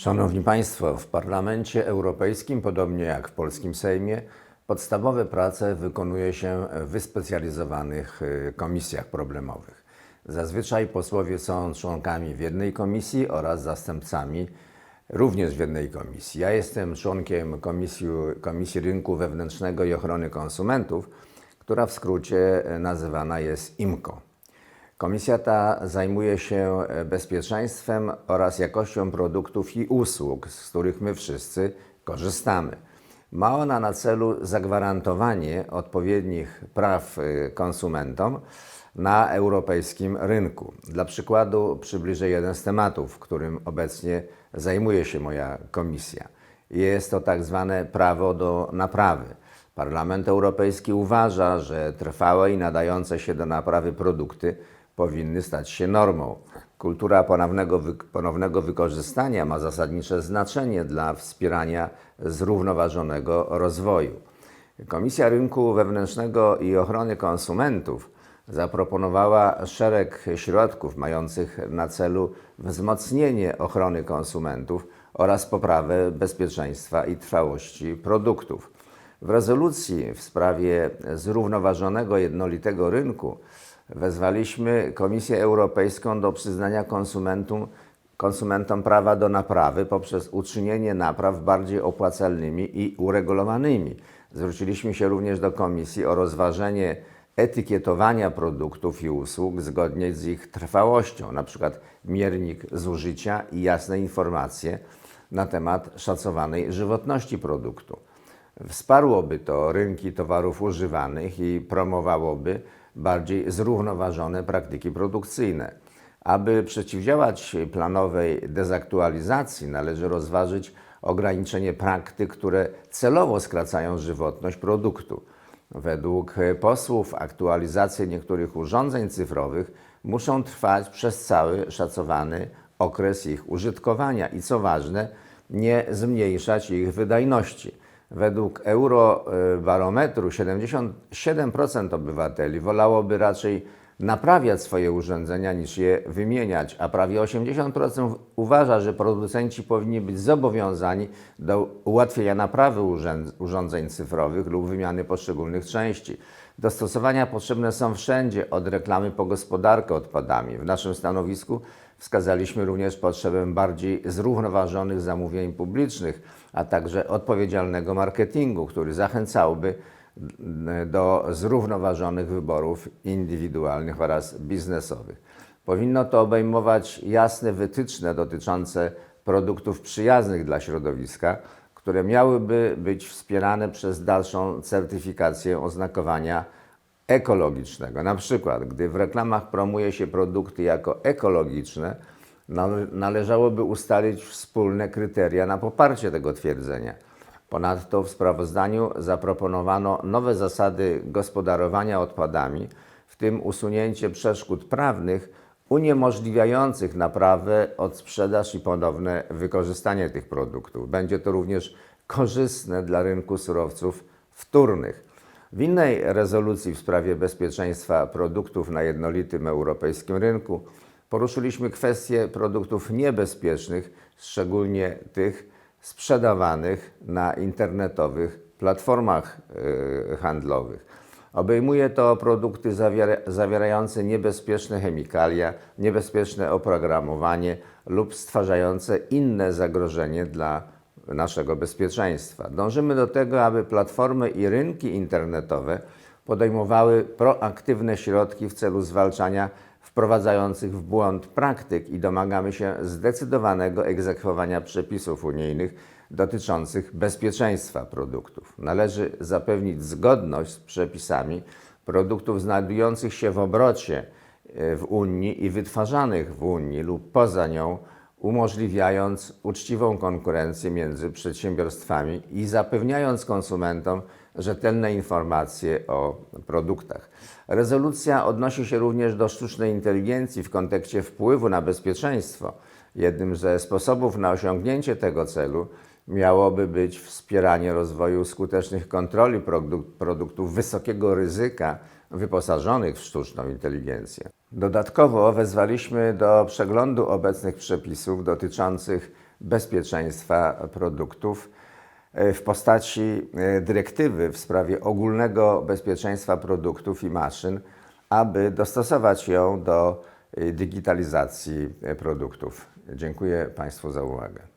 Szanowni Państwo, w Parlamencie Europejskim, podobnie jak w polskim Sejmie, podstawowe prace wykonuje się w wyspecjalizowanych y, komisjach problemowych. Zazwyczaj posłowie są członkami w jednej komisji oraz zastępcami również w jednej komisji. Ja jestem członkiem Komisji, komisji Rynku Wewnętrznego i Ochrony Konsumentów, która w skrócie y, nazywana jest IMCO. Komisja ta zajmuje się bezpieczeństwem oraz jakością produktów i usług, z których my wszyscy korzystamy. Ma ona na celu zagwarantowanie odpowiednich praw y, konsumentom na europejskim rynku. Dla przykładu przybliżę jeden z tematów, którym obecnie zajmuje się moja komisja. Jest to tak zwane prawo do naprawy. Parlament Europejski uważa, że trwałe i nadające się do naprawy produkty powinny stać się normą. Kultura ponownego, wy, ponownego wykorzystania ma zasadnicze znaczenie dla wspierania zrównoważonego rozwoju. Komisja Rynku Wewnętrznego i Ochrony Konsumentów zaproponowała szereg środków mających na celu wzmocnienie ochrony konsumentów oraz poprawę bezpieczeństwa i trwałości produktów. W rezolucji w sprawie zrównoważonego jednolitego rynku wezwaliśmy Komisję Europejską do przyznania konsumentom, konsumentom prawa do naprawy poprzez uczynienie napraw bardziej opłacalnymi i uregulowanymi. Zwróciliśmy się również do Komisji o rozważenie etykietowania produktów i usług zgodnie z ich trwałością, np. miernik zużycia i jasne informacje na temat szacowanej żywotności produktu. Wsparłoby to rynki towarów używanych i promowałoby bardziej zrównoważone praktyki produkcyjne. Aby przeciwdziałać planowej dezaktualizacji, należy rozważyć ograniczenie praktyk, które celowo skracają żywotność produktu. Według posłów aktualizacje niektórych urządzeń cyfrowych muszą trwać przez cały szacowany okres ich użytkowania i co ważne, nie zmniejszać ich wydajności. Według Eurobarometru 77% obywateli wolałoby raczej naprawiać swoje urządzenia niż je wymieniać, a prawie 80% uważa, że producenci powinni być zobowiązani do ułatwienia naprawy urządzeń cyfrowych lub wymiany poszczególnych części. Dostosowania potrzebne są wszędzie, od reklamy po gospodarkę odpadami. W naszym stanowisku wskazaliśmy również potrzebę bardziej zrównoważonych zamówień publicznych, a także odpowiedzialnego marketingu, który zachęcałby do zrównoważonych wyborów indywidualnych oraz biznesowych. Powinno to obejmować jasne wytyczne dotyczące produktów przyjaznych dla środowiska, które miałyby być wspierane przez dalszą certyfikację oznakowania ekologicznego. Na przykład, gdy w reklamach promuje się produkty jako ekologiczne, należałoby ustalić wspólne kryteria na poparcie tego twierdzenia. Ponadto w sprawozdaniu zaproponowano nowe zasady gospodarowania odpadami, w tym usunięcie przeszkód prawnych uniemożliwiających naprawę, odsprzedaż i ponowne wykorzystanie tych produktów. Będzie to również korzystne dla rynku surowców wtórnych. W innej rezolucji w sprawie bezpieczeństwa produktów na jednolitym europejskim rynku poruszyliśmy kwestię produktów niebezpiecznych, szczególnie tych sprzedawanych na internetowych platformach yy, handlowych. Obejmuje to produkty zawiera, zawierające niebezpieczne chemikalia, niebezpieczne oprogramowanie lub stwarzające inne zagrożenie dla naszego bezpieczeństwa. Dążymy do tego, aby platformy i rynki internetowe podejmowały proaktywne środki w celu zwalczania wprowadzających w błąd praktyk i domagamy się zdecydowanego egzekwowania przepisów unijnych dotyczących bezpieczeństwa produktów. Należy zapewnić zgodność z przepisami produktów znajdujących się w obrocie e, w Unii i wytwarzanych w Unii lub poza nią, umożliwiając uczciwą konkurencję między przedsiębiorstwami i zapewniając konsumentom rzetelne informacje o produktach. Rezolucja odnosi się również do sztucznej inteligencji w kontekście wpływu na bezpieczeństwo. Jednym ze sposobów na osiągnięcie tego celu miałoby być wspieranie rozwoju skutecznych kontroli produktów wysokiego ryzyka wyposażonych w sztuczną inteligencję. Dodatkowo wezwaliśmy do przeglądu obecnych przepisów dotyczących bezpieczeństwa produktów e, w postaci e, dyrektywy w sprawie ogólnego bezpieczeństwa produktów i maszyn, aby dostosować ją do e, digitalizacji produktów. Dziękuję Państwu za uwagę.